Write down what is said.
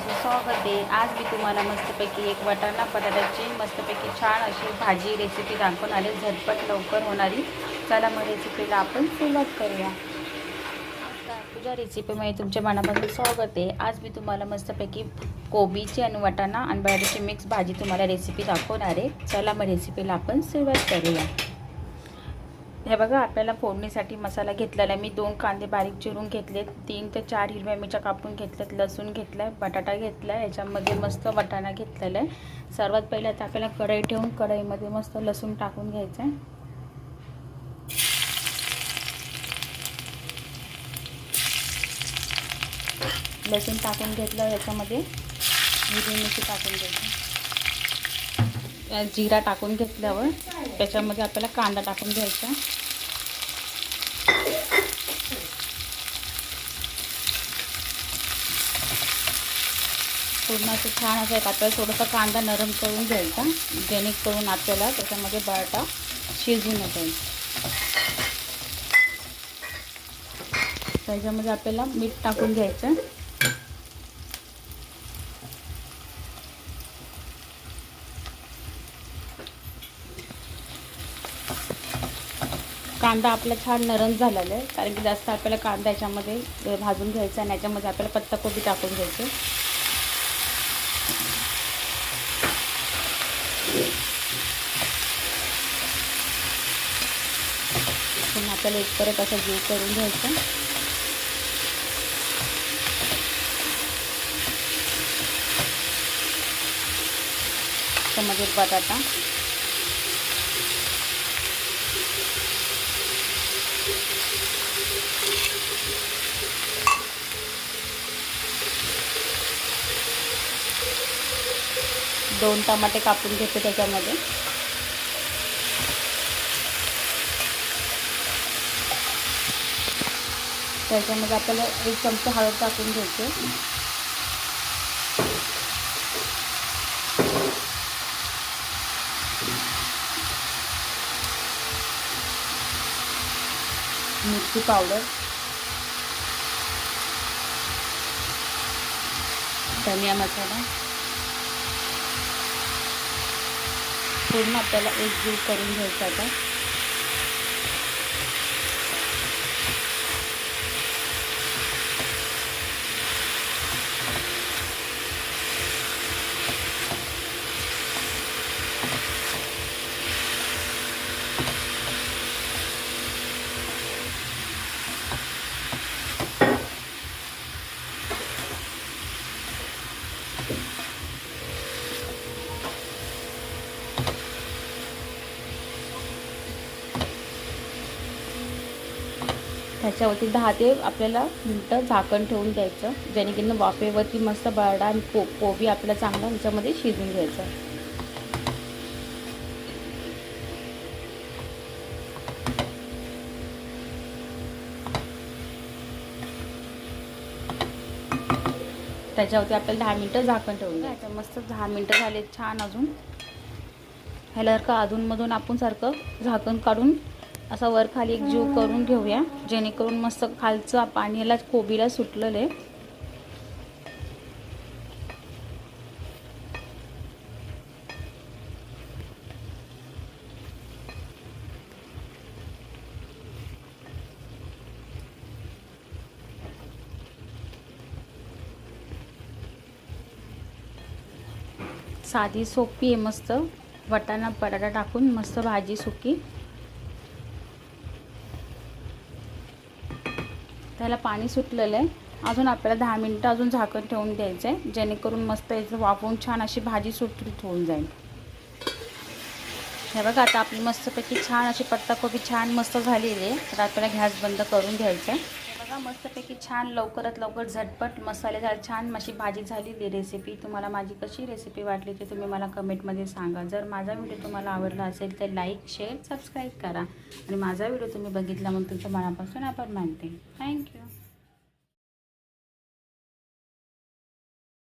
माझं स्वागत आहे. आज मी तुम्हाला मस्तपैकी एक वाटाणा बटाट्याची मस्तपैकी छान अशी भाजी रेसिपी दाखवून आली. झटपट लवकर होणारी. चला मग रेसिपीला आपण सुरुवात करूया. तुझ्या रेसिपीमध्ये तुमच्या मनापासून स्वागत आहे. आज मी तुम्हाला मस्तपैकी कोबीची आणि वाटाणा आणि बटाट्याची मिक्स भाजी तुम्हाला रेसिपी दाखवणार आहे. चला मग रेसिपीला आपण सुरुवात करूया. हे बघा आपल्याला फोडणीसाठी मसाला घेतलेला आहे. मी दोन कांदे बारीक चिरून घेतलेत. तीन ते चार हिरव्या मिरच्या कापून घेतल्यात लसूण घेतला आहे बटाटा घेतला आहे याच्यामध्ये मस्त वटाणा घेतलेला आहे. सर्वात पहिलं आता आपल्याला कढई ठेवून कढईमध्ये मस्त लसूण टाकून घ्यायचं आहे लसूण टाकून घेतलं याच्यामध्ये हिरवी मिरची टाकून घ्यायची. जिरा टाकून घेतल्यावर त्याच्यामध्ये आपल्याला कांदा टाकून घ्यायचा. पूर्ण असं छान असं एक आपल्याला थोडासा कांदा नरम करून घ्यायचा. जेणेकरून आपल्याला त्याच्यामध्ये बटाटा शिजून जाईल त्याच्यामध्ये आपल्याला मीठ टाकून घ्यायचं. कांदा आपला छान नरम झालेला आहे. कारण की जास्त आपल्याला कांदा याच्यामध्ये भाजून घ्यायचा आणि याच्यामध्ये आपल्याला पत्ताकोबी टाकून घ्यायचं. पुन्हा आपल्याला एक परत असं जीव करून घ्यायचं. त्यामध्ये बटाटा. दोन टमाटे कापून घेते त्याच्यामध्ये. त्याच्यामध्ये आपल्याला एक चमचा हळद टाकून घ्यायचे मिरची पावडर. धनिया मसाला. पूर्ण आपल्याला एक करून घ्यायचा आता त्याच्यावरती दहा ते आपल्याला मिनटं झाकण ठेवून द्यायचं. जेणेकरून वाफेवरती मस्त बरडा आणि को कोबी आपल्याला चांगला ह्याच्यामध्ये शिजून घ्यायचं. त्याच्यावरती आपल्याला दहा मिनटं झाकण ठेवून द्यायचं. मस्त दहा मिनटं झाले छान अजून. ह्याला का अधूनमधून आपण सारखं झाकण काढून असा वर खाली एक जीव करून घेऊया जेणेकरून मस्त खालचं पाणी याला कोबीला सुटलेलं आहे. साधी सोपी आहे मस्त. वटाणा बटाटा टाकून मस्त भाजी सुकी. त्याला पाणी सुटलेलं आहे. अजून आपल्याला दहा मिनटं अजून झाकण ठेवून द्यायचं आहे. जेणेकरून मस्त याचं वाफवून छान अशी भाजी सुटरीत होऊन जाईल. हे बघा आता आपली मस्तपैकी छान अशी पत्ताकोबी छान मस्त झालेली आहे. तर आपल्याला गॅस बंद करून घ्यायचं आहे. मस्तपैकी छान लवकरात लवकर झटपट मसाले झाले छान अशी भाजी झालेली रेसिपी तुम्हाला माझी कशी रेसिपी वाटली ते तुम्ही मला कमेंटमध्ये सांगा. जर माझा व्हिडिओ तुम्हाला आवडला असेल तर लाईक शेअर सबस्क्राईब करा. आणि माझा व्हिडिओ तुम्ही बघितला म्हणून तुमच्या मनापासून आपण मानते. थँक्यू